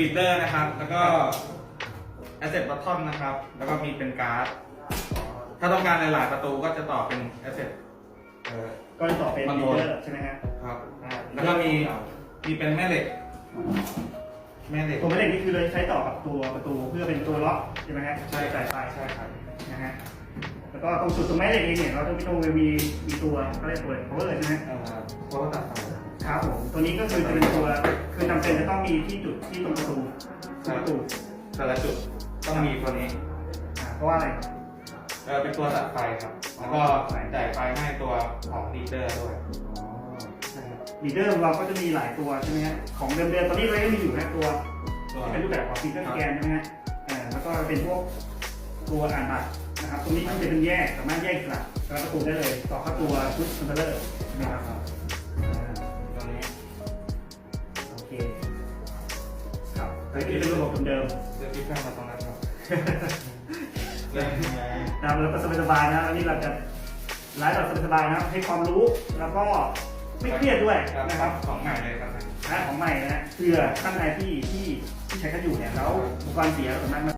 ลีดเดอร์นะครับ แล้วก็แอสเซทบัตทอนนะครับ แล้วก็มีเป็นการ์ด ถ้าต้องการหลายๆประตูก็จะต่อเป็นแอสเซทเอ่อ ก็จะต่อเป็นคอนลีโทรดลเดอร์ใช่ไหมฮะครับ อ่าแล้วก็มีมีเป็นแม่เหล็ก แม่เหล็ก ตัวแม่เหล็กนี่คือเราใช้ต่อกับตัวประตูเพื่อเป็นตัวล็อกใช่ไหมฮะใช่สายไฟใช่ครับ นะฮะแล้วก็ตรงจุดตรงแม่เหล็กเองเนี่ยเราจะไม่ต้องมีมีตัวเขาเรียกตัว power ใช่ไหมเอ่อโค้ดตัดไฟครับผม ตัวนี้ก็คือจะเป็นตัว คือจำเป็นจะต้องมีที่จุดที่ตรงประตูที่ประตูแต่ละจุดต้องมีตัวนี้อ่าเพราะว่าอะไรเออเป็นตัวตัดไฟครับ แล้วก็จ่ายไฟให้ตัวของลีดเดอร์ด้วย ลีดเดอร์ของเราก็จะมีหลายตัวใช่ไหมฮะของเดิมๆตอนนี้เราก็มีอยู่แค่ตัวตัวที่เป็นรูปแบบของฟีเจอร์สแกนใช่ไหมฮะอ่าแล้วก็เป็นพวกตัวอ่านบัตรนะครับตรงนี้มันจะเป็นแยกสามารถแยกสลักแล้วประตูได้เลยต่อเข้าตัวชุดคอนโทรลเลอร์นะครับ ก็คือเป็นระบบเดิมเดี๋ยวพี่แฟนมาตรงนั้นครับเริ่มไงๆนะครับแล้วก็สบายๆนะวันนี้เราจะไลฟ์แบบสบายๆนะให้ความรู้แล้วก็ไม่เครียดด้วยครับนะครับของใหม่เลยครับ นะของใหม่นะฮะเพื่อท่านใดที่ที่ที่ใช้กันอยู่เนี่ยแล้วอุปกรณ์เสียสามารถมา